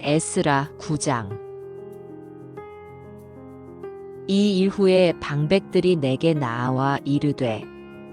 에스라 9장. 이 일후에 방백들이 내게 나와 이르되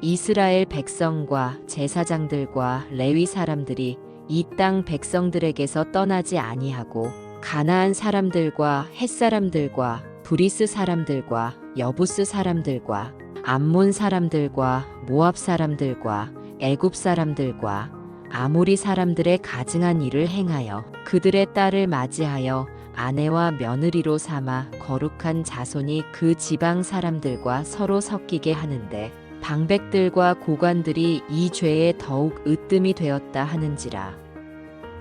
이스라엘 백성과 제사장들과 레위 사람들이 이 땅 백성들에게서 떠나지 아니하고 가나안 사람들과 햇 사람들과 브리스 사람들과 여부스 사람들과 암몬 사람들과 모압 사람들과 애굽 사람들과 아모리 사람들의 가증한 일을 행하여 그들의 딸을 맞이하여 아내와 며느리로 삼아 거룩한 자손이 그 지방 사람들과 서로 섞이게 하는데 방백들과 고관들이 이 죄에 더욱 으뜸이 되었다 하는지라.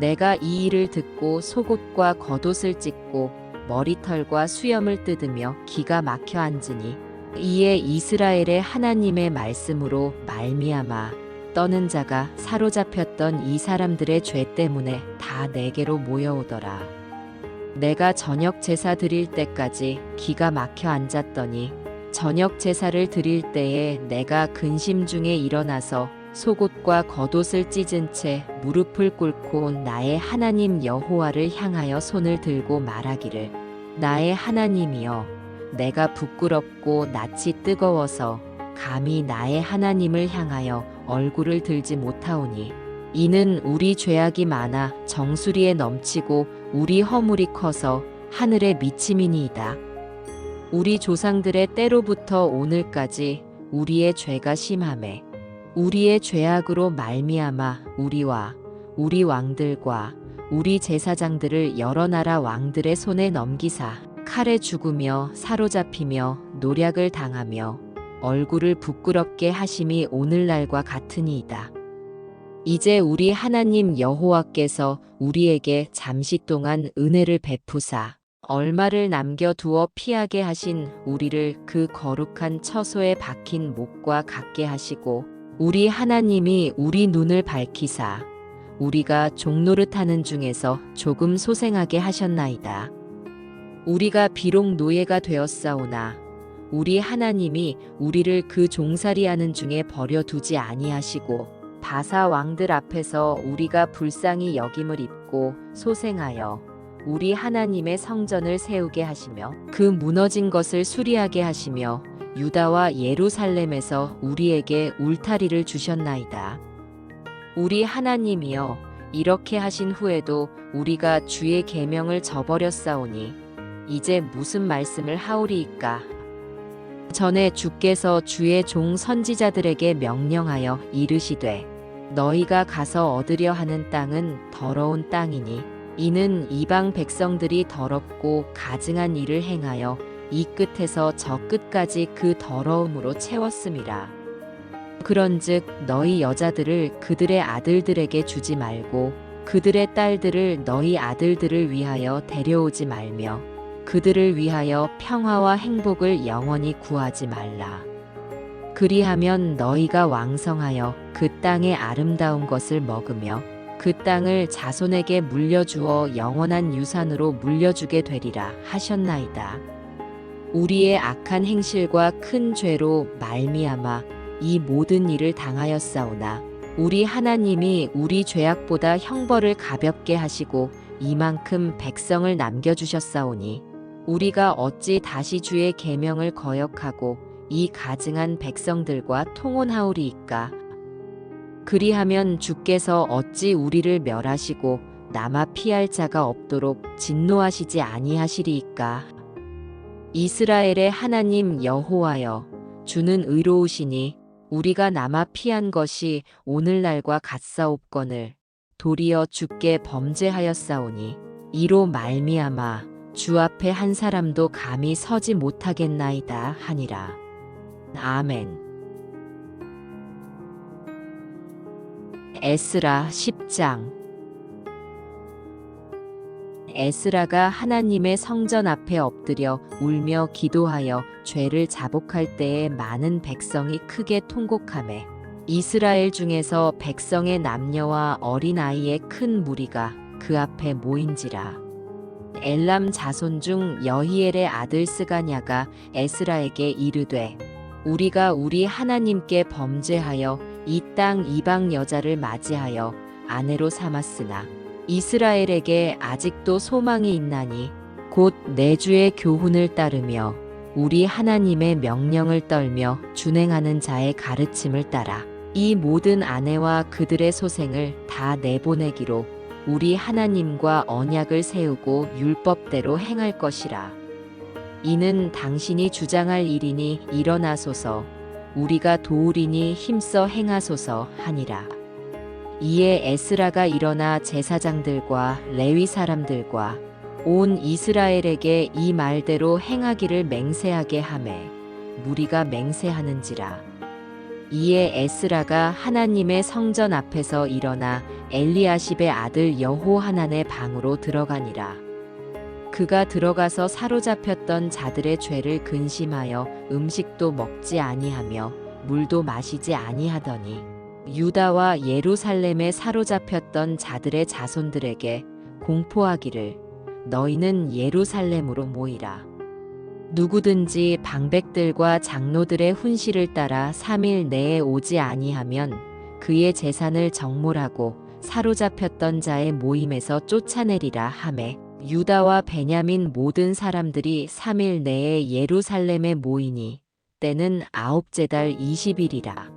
내가 이 일을 듣고 속옷과 겉옷을 찢고 머리털과 수염을 뜯으며 기가 막혀 앉으니 이에 이스라엘의 하나님의 말씀으로 말미암아 떠는 자가 사로잡혔던 이 사람들의 죄 때문에 다 내게로 모여오더라. 내가 저녁 제사 드릴 때까지 기가 막혀 앉았더니 저녁 제사를 드릴 때에 내가 근심 중에 일어나서 속옷과 겉옷을 찢은 채 무릎을 꿇고 나의 하나님 여호와를 향하여 손을 들고 말하기를 나의 하나님이여 내가 부끄럽고 낯이 뜨거워서 감히 나의 하나님을 향하여 얼굴을 들지 못하오니 이는 우리 죄악이 많아 정수리에 넘치고 우리 허물이 커서 하늘에 미침이니이다. 우리 조상들의 때로부터 오늘까지 우리의 죄가 심함에 우리의 죄악으로 말미암아 우리와 우리 왕들과 우리 제사장들을 여러 나라 왕들의 손에 넘기사 칼에 죽으며 사로잡히며 노략을 당하며 얼굴을 부끄럽게 하심이 오늘날과 같으니이다. 이제 우리 하나님 여호와께서 우리에게 잠시 동안 은혜를 베푸사 얼마를 남겨두어 피하게 하신 우리를 그 거룩한 처소에 박힌 목과 같게 하시고 우리 하나님이 우리 눈을 밝히사 우리가 종노릇하는 중에서 조금 소생하게 하셨나이다. 우리가 비록 노예가 되었사오나 우리 하나님이 우리를 그 종살이하는 중에 버려두지 아니하시고 바사 왕들 앞에서 우리가 불쌍히 여김을 입고 소생하여 우리 하나님의 성전을 세우게 하시며 그 무너진 것을 수리하게 하시며 유다와 예루살렘에서 우리에게 울타리를 주셨나이다. 우리 하나님이여 이렇게 하신 후에도 우리가 주의 계명을 저버렸사오니 이제 무슨 말씀을 하오리이까 전에 주께서 주의 종 선지자들에게 명령하여 이르시되 너희가 가서 얻으려 하는 땅은 더러운 땅이니 이는 이방 백성들이 더럽고 가증한 일을 행하여 이 끝에서 저 끝까지 그 더러움으로 채웠음이라. 그런즉 너희 여자들을 그들의 아들들에게 주지 말고 그들의 딸들을 너희 아들들을 위하여 데려오지 말며 그들을 위하여 평화와 행복을 영원히 구하지 말라. 그리하면 너희가 왕성하여 그 땅의 아름다운 것을 먹으며 그 땅을 자손에게 물려주어 영원한 유산으로 물려주게 되리라 하셨나이다. 우리의 악한 행실과 큰 죄로 말미암아 이 모든 일을 당하였사오나 우리 하나님이 우리 죄악보다 형벌을 가볍게 하시고 이만큼 백성을 남겨주셨사오니 우리가 어찌 다시 주의 계명을 거역하고 이 가증한 백성들과 통혼하오리이까? 그리하면 주께서 어찌 우리를 멸하시고 남아 피할 자가 없도록 진노하시지 아니하시리이까? 이스라엘의 하나님 여호와여 주는 의로우시니 우리가 남아 피한 것이 오늘날과 같사옵거늘 도리어 주께 범죄하였사오니 이로 말미암아 주 앞에 한 사람도 감히 서지 못하겠나이다 하니라. 아멘. 에스라 10장. 에스라가 하나님의 성전 앞에 엎드려 울며 기도하여 죄를 자복할 때에 많은 백성이 크게 통곡하매 이스라엘 중에서 백성의 남녀와 어린아이의 큰 무리가 그 앞에 모인지라 엘람 자손 중 여히엘의 아들 스가냐가 에스라에게 이르되 우리가 우리 하나님께 범죄하여 이 땅 이방 여자를 맞이하여 아내로 삼았으나 이스라엘에게 아직도 소망이 있나니 곧 내 주의 교훈을 따르며 우리 하나님의 명령을 떨며 준행하는 자의 가르침을 따라 이 모든 아내와 그들의 소생을 다 내보내기로 우리 하나님과 언약을 세우고 율법대로 행할 것이라. 이는 당신이 주장할 일이니 일어나소서 우리가 도우리니 힘써 행하소서 하니라. 이에 에스라가 일어나 제사장들과 레위 사람들과 온 이스라엘에게 이 말대로 행하기를 맹세하게 하매 무리가 맹세하는지라. 이에 에스라가 하나님의 성전 앞에서 일어나 엘리아십의 아들 여호하난의 방으로 들어가니라. 그가 들어가서 사로잡혔던 자들의 죄를 근심하여 음식도 먹지 아니하며 물도 마시지 아니하더니 유다와 예루살렘에 사로잡혔던 자들의 자손들에게 공포하기를 너희는 예루살렘으로 모이라. 누구든지 방백들과 장로들의 훈시를 따라 3일 내에 오지 아니하면 그의 재산을 정몰하고 사로잡혔던 자의 모임에서 쫓아내리라 하매 유다와 베냐민 모든 사람들이 3일 내에 예루살렘에 모이니 때는 아홉째 달 20일이라.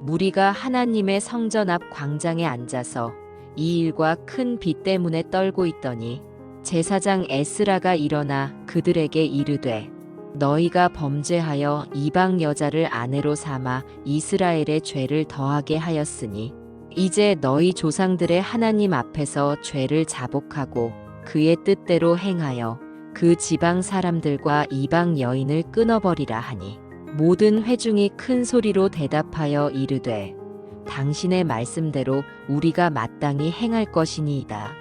무리가 하나님의 성전 앞 광장에 앉아서 이 일과 큰 비 때문에 떨고 있더니 제사장 에스라가 일어나 그들에게 이르되 너희가 범죄하여 이방 여자를 아내로 삼아 이스라엘의 죄를 더하게 하였으니 이제 너희 조상들의 하나님 앞에서 죄를 자복하고 그의 뜻대로 행하여 그 지방 사람들과 이방 여인을 끊어버리라 하니 모든 회중이 큰 소리로 대답하여 이르되 당신의 말씀대로 우리가 마땅히 행할 것이니이다.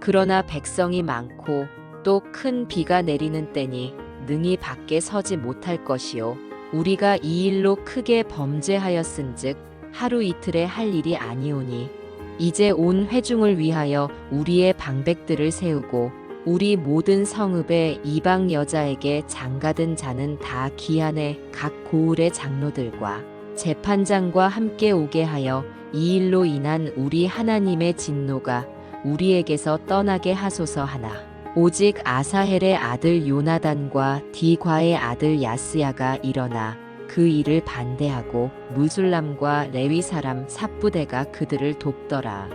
그러나 백성이 많고 또 큰 비가 내리는 때니 능히 밖에 서지 못할 것이요 우리가 이 일로 크게 범죄하였은즉 하루 이틀에 할 일이 아니오니 이제 온 회중을 위하여 우리의 방백들을 세우고 우리 모든 성읍의 이방 여자에게 장가든 자는 다 기한에 각 고을의 장로들과 재판장과 함께 오게 하여 이 일로 인한 우리 하나님의 진노가 우리에게서 떠나게 하소서 하나. 오직 아사헬의 아들 요나단과 디과의 아들 야스야가 일어나 그 일을 반대하고 무술람과 레위 사람 삽부대가 그들을 돕더라.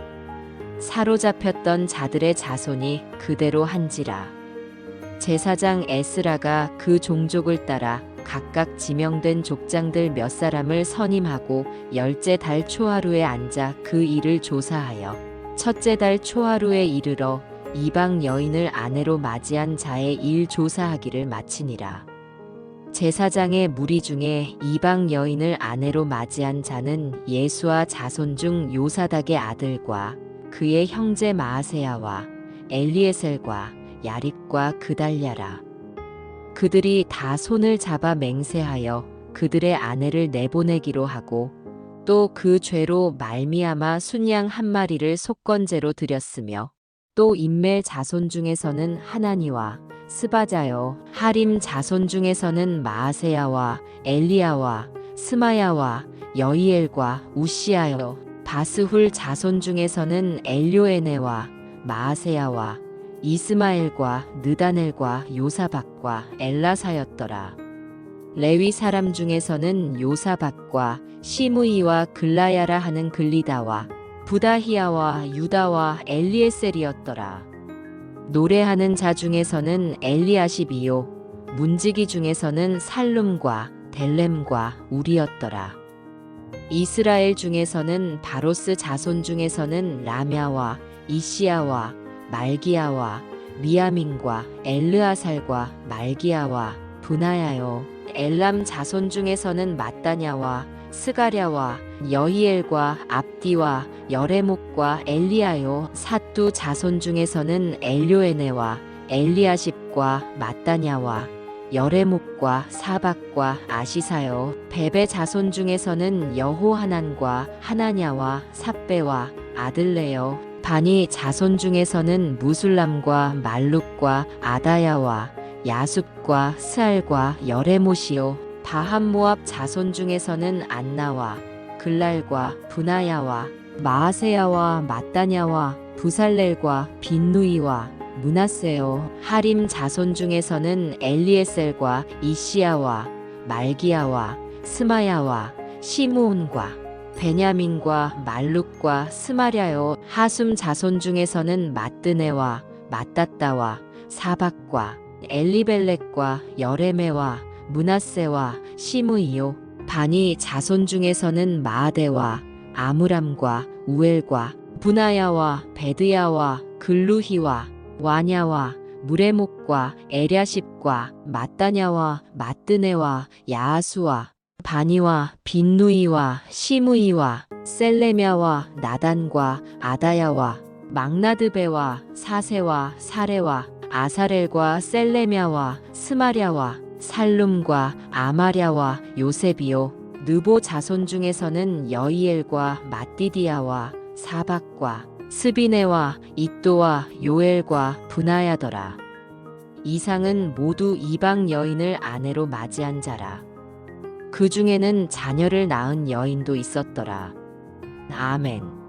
사로잡혔던 자들의 자손이 그대로 한지라. 제사장 에스라가 그 종족을 따라 각각 지명된 족장들 몇 사람을 선임하고 열째 달 초하루에 앉아 그 일을 조사하여 첫째 달 초하루에 이르러 이방 여인을 아내로 맞이한 자의 일 조사하기를 마치니라. 제사장의 무리 중에 이방 여인을 아내로 맞이한 자는 예수와 자손 중 요사닥의 아들과 그의 형제 마아세야와 엘리에셀과 야립과 그달랴라. 그들이 다 손을 잡아 맹세하여 그들의 아내를 내보내기로 하고 또 그 죄로 말미암아 순양 한 마리를 속건제로 드렸으며 또 인멜 자손 중에서는 하나니와 스바자요 하림 자손 중에서는 마아세야와 엘리야와 스마야와 여이엘과 우시아요 바스훌 자손 중에서는 엘료에네와 마아세야와 이스마엘과 느다넬과 요사박과 엘라사였더라. 레위 사람 중에서는 요사박과 시므이와 글라야라 하는 글리다와 부다히야와 유다와 엘리에셀이었더라. 노래하는 자 중에서는 엘리아십이요 문지기 중에서는 살룸과 델렘과 우리였더라. 이스라엘 중에서는 바로스 자손 중에서는 라мя와 이시야와 말기야와 미야민과 엘르아살과 말기야와 분하야요 엘람 자손 중에서는 마따냐와 스가랴와 여히엘과 압디와 여레목과 엘리야요 사뚜 자손 중에서는 엘료에네와 엘리아십과 마따냐와 여레목과 사박과 아시사요 베베 자손 중에서는 여호하난과 하나냐와 삽베와 아들레요 바니 자손 중에서는 무술람과 말룩과 아다야와 야숲과 스알과 여레모시요 바함모압 자손 중에서는 안나와 글랄과 분하야와 마아세야와 마따냐와 부살렐과 빈누이와 문하세요 하림 자손 중에서는 엘리에셀과 이시야와 말기야와 스마야와 시므온과 베냐민과 말룩과 스마랴요 하숨 자손 중에서는 마뜨네와 마따따와 사박과 엘리벨렉과 여레메와 문하세와 시므이요 반이 자손 중에서는 마아데와 아무람과 우엘과 분하야와 베드야와 글루히와 와냐와 무레목과 에랴십과 마따냐와 마뜨네와 야하수와 바니와 빈누이와 시무이와 셀레미아와 나단과 아다야와 막나드베와 사세와 사레와 아사렐과 셀레미아와 스마랴와 살룸과 아마랴와 요셉이요 느보 자손 중에서는 여이엘과 마띠디아와 사박과 스비네와 이또와 요엘과 분하야더라 이상은 모두 이방 여인을 아내로 맞이한 자라 그 중에는 자녀를 낳은 여인도 있었더라. 아멘.